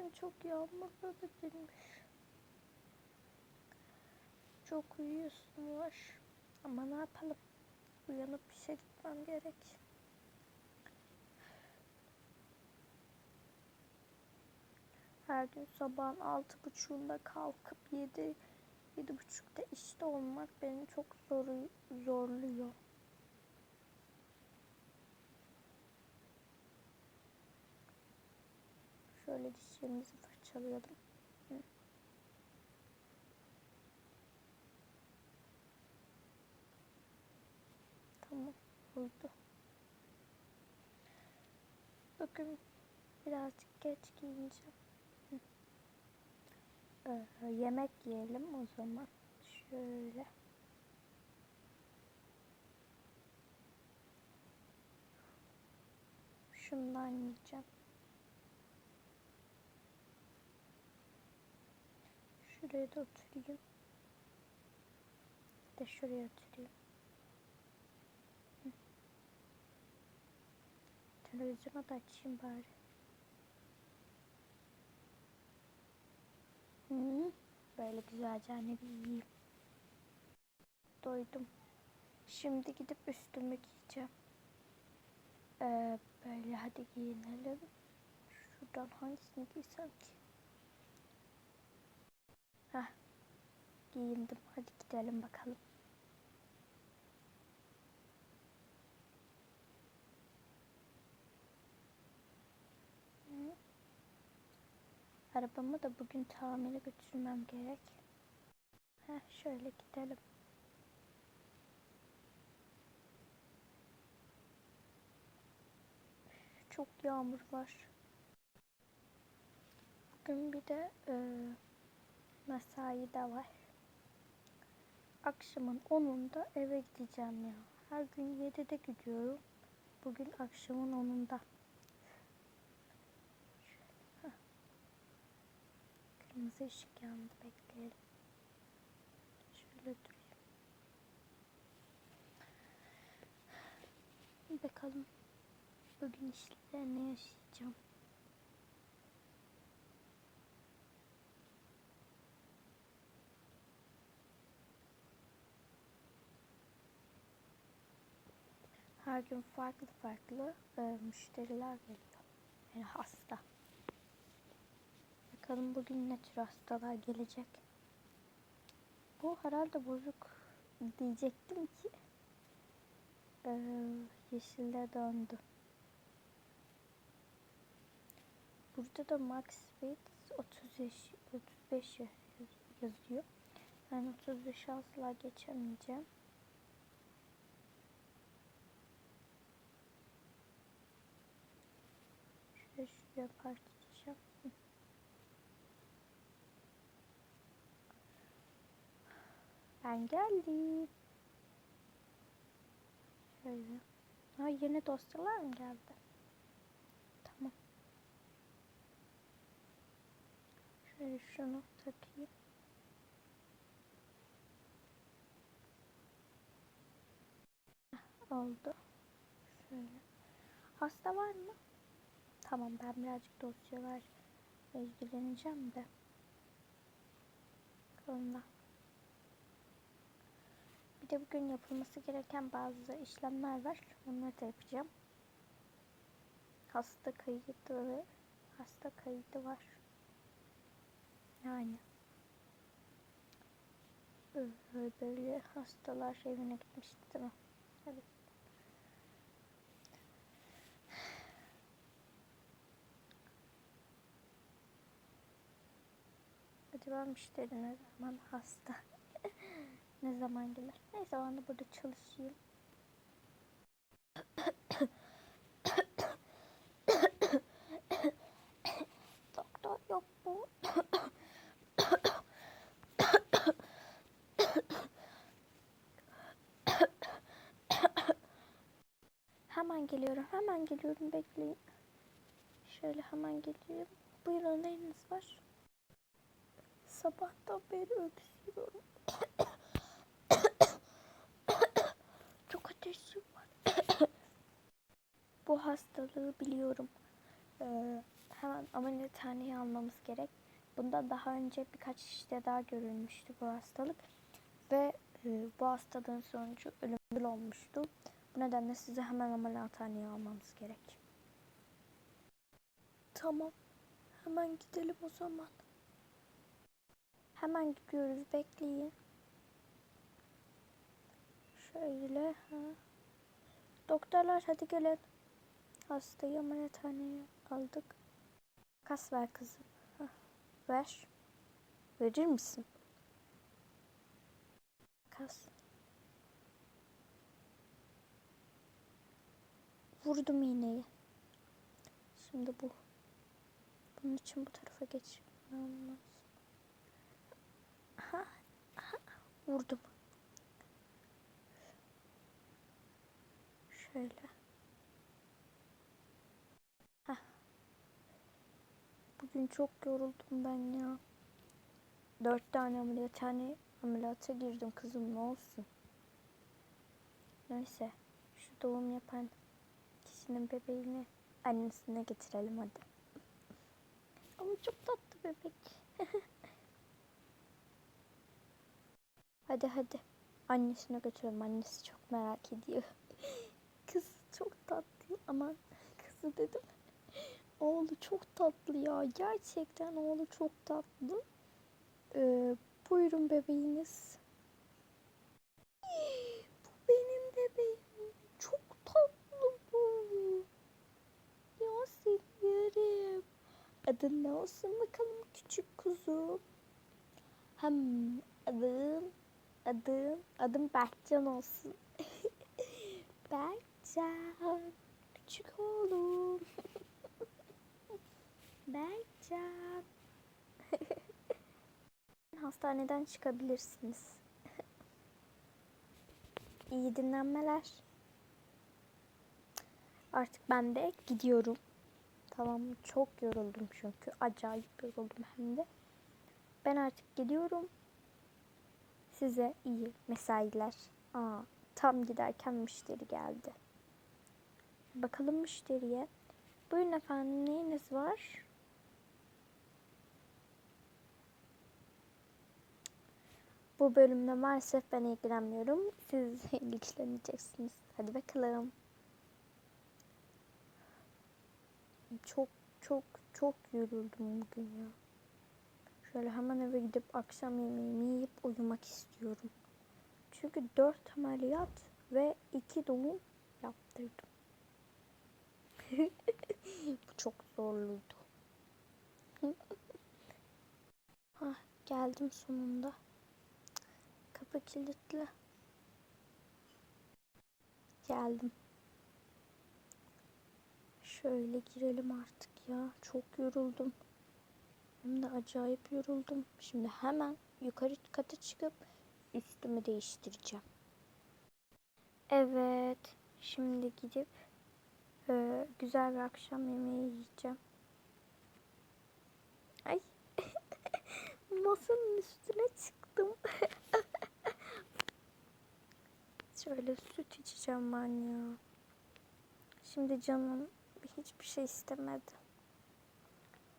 en çok yağmurla da girmiş. Çok uyuyorsun var. Ama ne yapalım? Uyanıp işe gitmem gerek. Her gün sabahın altı buçuğunda kalkıp yedi, yedi buçukta işte olmak beni çok zor, zorluyor. Şöyle dişlerimizi fırçalayalım. Hı. Tamam oldu. Bugün birazcık geç giyineceğim. Ee, yemek yiyelim o zaman. Şöyle. Şundan yiyeceğim. Şuraya da oturayım. De şuraya oturayım. Televizyonu da açayım bari. Hı. Böyle güzelce anne yiyeyim. Doydum. Şimdi gidip üstümü giyeceğim. Ee, böyle hadi giyinelim. Şuradan hangisini giysem ki? Heh. Giyindim. Hadi gidelim bakalım. Arabamı da bugün tamire götürmem gerek. Heh, şöyle gidelim. Çok yağmur var. Bugün bir de e, mesai de var. Akşamın 10'unda eve gideceğim ya. Her gün 7'de gidiyorum. Bugün akşamın 10'unda. Şöyle, heh. Kırmızı ışık yandı bekleyelim. Şöyle durayım. Bakalım bugün işler ne yaşayacağım. Her gün farklı farklı e, müşteriler geliyor. Yani hasta. Bakalım bugün ne tür hastalar gelecek. Bu herhalde bozuk diyecektim ki e, yeşille döndü. Burada da max weight 30 yaş, 35 yaş yazıyor. Ben 35 asla geçemeyeceğim. Şöyle şuraya park. Ben geldim. Şöyle. Ha yeni dosyalar mı geldi? Tamam. Şöyle şunu takayım. Heh, Oldu. Şöyle. Hasta var mı? Tamam ben birazcık dosyalar ilgileneceğim de. Konuda. Bir de bugün yapılması gereken bazı işlemler var. Onları da yapacağım. Hasta kayıtları, hasta kaydı var. Yani Ö- böyle hastalar evine gitmişti değil mi? Evet. Acaba müşteri ne zaman hasta? ne zaman gelir? Neyse o anda burada çalışayım. Doktor yok mu? hemen geliyorum, hemen geliyorum. Bekleyin. Şöyle hemen geliyorum. Buyurun neyiniz var? Sabahtan beri öksürüyorum. Çok ateşim var. Bu hastalığı biliyorum. Ee, hemen ameliyathaneye almamız gerek. Bunda daha önce birkaç işte daha görülmüştü bu hastalık. Ve e, bu hastalığın sonucu ölümcül olmuştu. Bu nedenle sizi hemen ameliyathaneye almamız gerek. Tamam. Hemen gidelim o zaman. Hemen gidiyoruz. Bekleyin. Şöyle. Ha. Doktorlar hadi gelin. Hastayı ameliyathaneye aldık. Kas ver kızım. Hah, ver. Verir misin? Kas. Vurdum iğneyi. Şimdi bu. Bunun için bu tarafa geçmem lazım. Vurdum. Şöyle. Heh. Bugün çok yoruldum ben ya. Dört tane ameliyathane ameliyata girdim kızım ne olsun. Neyse şu doğum yapan kişinin bebeğini annesine getirelim hadi. Ama çok tatlı bebek. hadi hadi. Annesine götürelim. Annesi çok merak ediyor. Kız çok tatlı. Aman kızı dedim. Oğlu çok tatlı ya. Gerçekten oğlu çok tatlı. Ee, buyurun bebeğiniz. Bu benim bebeğim. Çok tatlı bu. Ya seviyorum. Adın ne olsun bakalım küçük kuzu? Hem adım adım adım Berkcan olsun. Berkcan küçük oğlum. Berkcan. Hastaneden çıkabilirsiniz. İyi dinlenmeler. Artık ben de gidiyorum. Tamam? Çok yoruldum çünkü. Acayip yoruldum hem de. Ben artık gidiyorum. Size iyi mesailer. Aa, tam giderken müşteri geldi. Bakalım müşteriye. Buyurun efendim neyiniz var? Bu bölümde maalesef ben ilgilenmiyorum. Siz ilgileneceksiniz. Hadi bakalım. Çok çok çok yoruldum bugün ya. Şöyle hemen eve gidip akşam yemeğimi yiyip uyumak istiyorum. Çünkü dört ameliyat ve iki doğum yaptırdım. Bu çok zorluydu. ah, geldim sonunda. Kapı kilitli. Geldim. Şöyle girelim artık ya. Çok yoruldum. Hem de acayip yoruldum. Şimdi hemen yukarı kata çıkıp üstümü değiştireceğim. Evet. Şimdi gidip e, güzel bir akşam yemeği yiyeceğim. Ay. Masanın üstüne çıktım. Şöyle süt içeceğim ben. Şimdi canım hiçbir şey istemedi.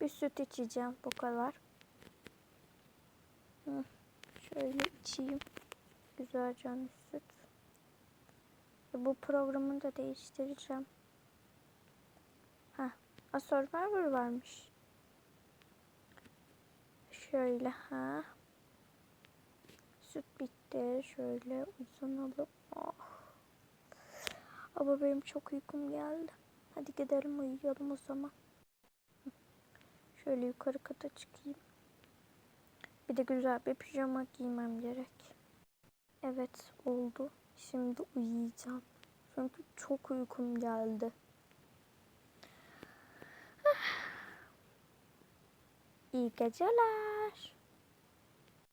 Bir süt içeceğim bu kadar. Şöyle içeyim. Güzel canlı süt. E, bu programı da değiştireceğim. Ha, A Survivor varmış. Şöyle ha. Süt bitti. Şöyle uzanalım. Oh. Ama benim çok uykum geldi. Hadi gidelim uyuyalım o zaman. Şöyle yukarı kata çıkayım. Bir de güzel bir pijama giymem gerek. Evet oldu. Şimdi uyuyacağım. Çünkü çok uykum geldi. İyi geceler.